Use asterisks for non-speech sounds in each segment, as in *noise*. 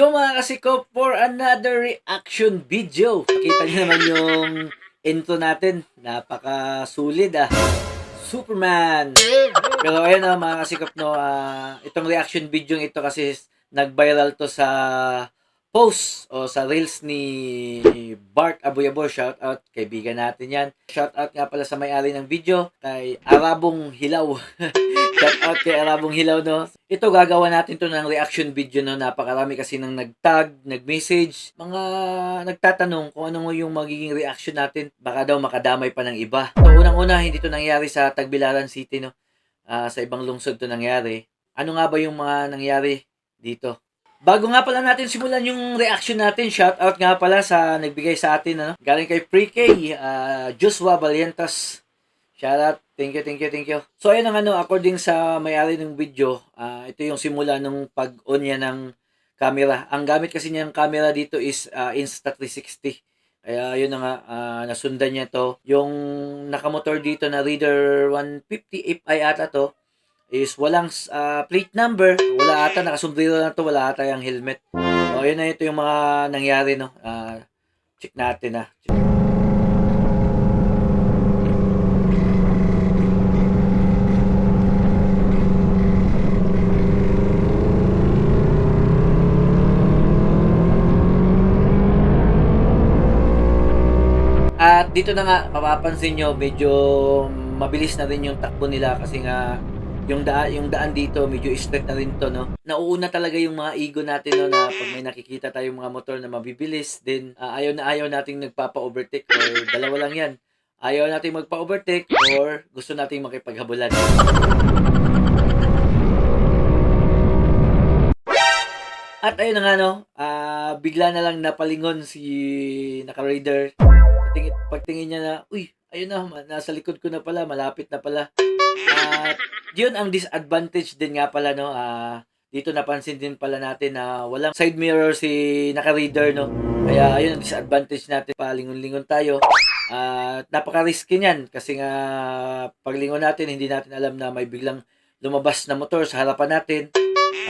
Yo mga kasiko for another reaction video. Kita niyo naman yung intro natin. Napaka sulit ah. Superman. Pero ayun na mga kasikop no, ah, itong reaction video ito kasi nag-viral to sa post o sa reels ni Bart Abuyabo. Shout out kaibigan natin yan. Shout out nga pala sa may-ari ng video kay Arabong Hilaw. *laughs* Shout out kay Arabong Hilaw no. Ito gagawa natin to ng reaction video no. Napakarami kasi nang nag-tag, nag-message, mga nagtatanong kung ano yung magiging reaction natin. Baka daw makadamay pa ng iba. So unang-una hindi to nangyari sa Tagbilaran City no. Ah, sa ibang lungsod to nangyari. Ano nga ba yung mga nangyari dito? Bago nga pala natin simulan yung reaction natin, shout out nga pala sa nagbigay sa atin, ano? Galing kay Pre-K, uh, Joshua Valientas. Shout out. Thank you, thank you, thank you. So, ayun ang ano, according sa may-ari ng video, ah, ito yung simula ng pag-on niya ng camera. Ang gamit kasi niyang camera dito is ah, Insta360. Kaya yun na nga, ah, nasundan niya to. Yung nakamotor dito na Reader 150 FI ata to, is walang ah, plate number. Wala ata, nakasumbrero na to, wala ata yung helmet. So, yun na ito yung mga nangyari, no? Ah, check natin, ah. Check. At dito na nga, mapapansin nyo, medyo mabilis na rin yung takbo nila kasi nga yung daan, yung daan dito, medyo straight na rin to, no? Nauuna talaga yung mga ego natin, no, na pag may nakikita tayong mga motor na mabibilis, then ah, ayaw na ayaw nating nagpapa-overtake or dalawa lang yan. Ayaw nating magpa-overtake or gusto nating makipaghabulan. At ayun na nga no, ah, bigla na lang napalingon si naka-raider. Tingin, pagtingin niya na, uy, ayun na, nasa likod ko na pala, malapit na pala. At yun ang disadvantage din nga pala no. Ah, dito napansin din pala natin na walang side mirror si naka-reader no. Kaya ayun ang disadvantage natin. Palingon-lingon tayo. At napaka-risky niyan kasi nga paglingon natin hindi natin alam na may biglang lumabas na motor sa harapan natin.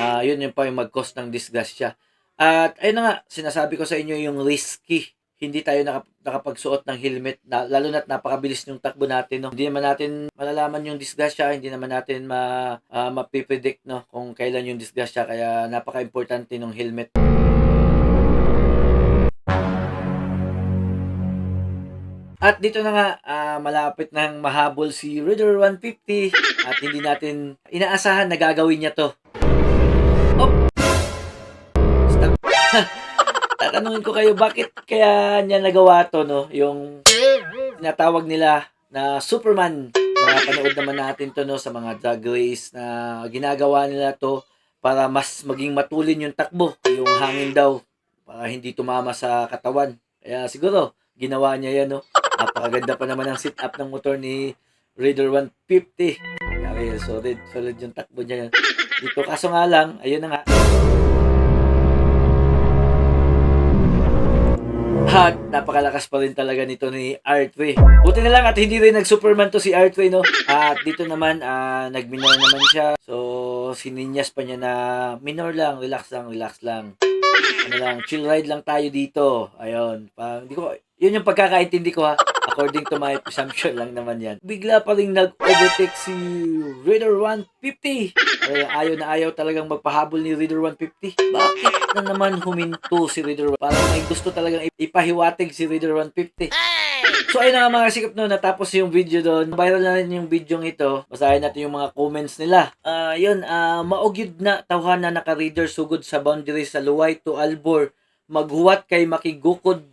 Ah, yun yung pa yung mag-cause ng disgrasya. At ayun na nga, sinasabi ko sa inyo yung risky hindi tayo nakap- nakapagsuot ng helmet na, lalo na't napakabilis yung takbo natin no. Hindi naman natin malalaman yung disgrasya, hindi naman natin ma uh, mapipredict no kung kailan yung disgrasya kaya napaka-importante ng helmet. At dito na nga ah, malapit nang mahabol si Reader 150 at hindi natin inaasahan na gagawin niya to. Tatanungin ko kayo bakit kaya niya nagawa to no? Yung tinatawag nila na Superman. Napanood naman natin to no? Sa mga drag race na ginagawa nila to para mas maging matulin yung takbo yung hangin daw para hindi tumama sa katawan. Kaya siguro ginawa niya yan no? Napakaganda pa naman ang sit up ng motor ni Raider 150 kaya solid solid yung takbo niya. Dito kaso nga lang ayun na nga At napakalakas pa rin talaga nito ni R3. Buti na lang at hindi rin nag-Superman to si R3, no? At dito naman, ah, nag-minor naman siya. So, sininyas pa niya na minor lang, relax lang, relax lang. Ano lang, chill ride lang tayo dito. Ayun. Pa, hindi ko, yun yung pagkakaintindi ko ha. According to my presumption lang naman yan. Bigla pa rin nag-overtake si Raider 150. Ay, ayaw na ayaw talagang magpahabol ni Raider 150. Bakit na naman huminto si Raider 150? Parang may gusto talagang ipahiwatig si Raider 150. So ayun na mga sikap no, natapos yung video doon. Viral na rin yung video ito. Basahin natin yung mga comments nila. Ah, yun, ah, maugyod na tawhan na naka-reader sugod sa boundary sa Luway to Albor. Maghuwat kay makigukod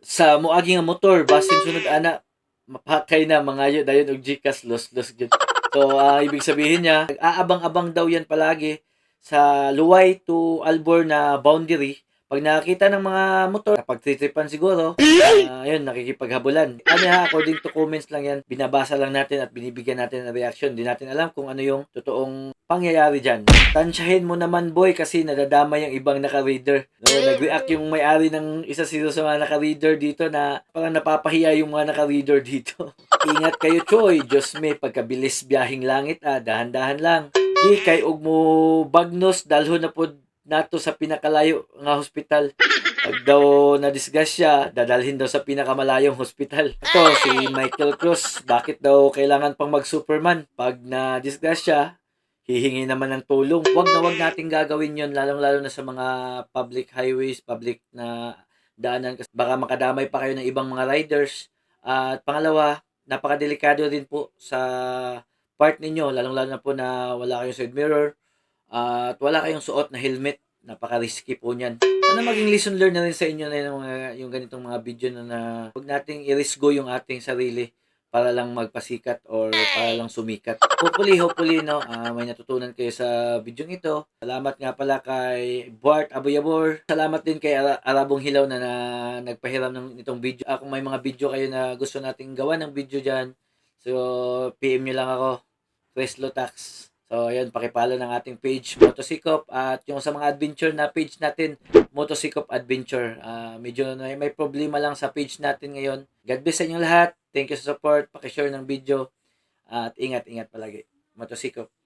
sa muagi nga motor basin sunod ana mapakay na mga yun dayon og Gcash los los gyud. So ah, ibig sabihin niya aabang-abang daw yan palagi sa Luway to Albor na boundary pag nakakita ng mga motor, kapag tritripan siguro, uh, nakikipaghabulan. Ano ha, according to comments lang yan, binabasa lang natin at binibigyan natin ng reaction. Hindi natin alam kung ano yung totoong pangyayari dyan. Tansyahin mo naman boy kasi nadadama yung ibang naka-reader. No, nag-react yung may-ari ng isa sila sa mga naka-reader dito na parang napapahiya yung mga naka-reader dito. *laughs* Ingat kayo Choy, Diyos me, pagkabilis biyahing langit ah, dahan-dahan lang. Di kay og mo bagnos dalho na pod nato sa pinakalayo nga hospital. Pag daw na-disgrasya, dadalhin daw sa pinakamalayong hospital. Ito, si Michael Cruz, bakit daw kailangan pang mag-Superman? Pag na-disgrasya, hihingi naman ng tulong. Huwag na huwag natin gagawin yon lalong-lalo na sa mga public highways, public na daanan. Kasi baka makadamay pa kayo ng ibang mga riders. At pangalawa, napakadelikado din po sa part ninyo, lalong-lalo na po na wala kayong side mirror at wala kayong suot na helmet. Napaka-risky po niyan. Sana maging lesson learned na rin sa inyo na yung, mga, yung ganitong mga video na, na huwag nating i-risgo yung ating sarili para lang magpasikat or para lang sumikat. Hopefully, hopefully, no, ah, may natutunan kayo sa video ito. Salamat nga pala kay Bart Abuyabor. Salamat din kay Ara- Arabong Hilaw na, na nagpahiram ng itong video. Ah, kung may mga video kayo na gusto nating gawa ng video dyan, so PM nyo lang ako, Creslo Tax. So, ayun, pakipalo ng ating page, Motosikop. At yung sa mga adventure na page natin, Motosikop Adventure. Ah, medyo may, may problema lang sa page natin ngayon. God bless sa inyong lahat. Thank you sa support. Pakishare ng video. At ingat-ingat palagi. Motosikop.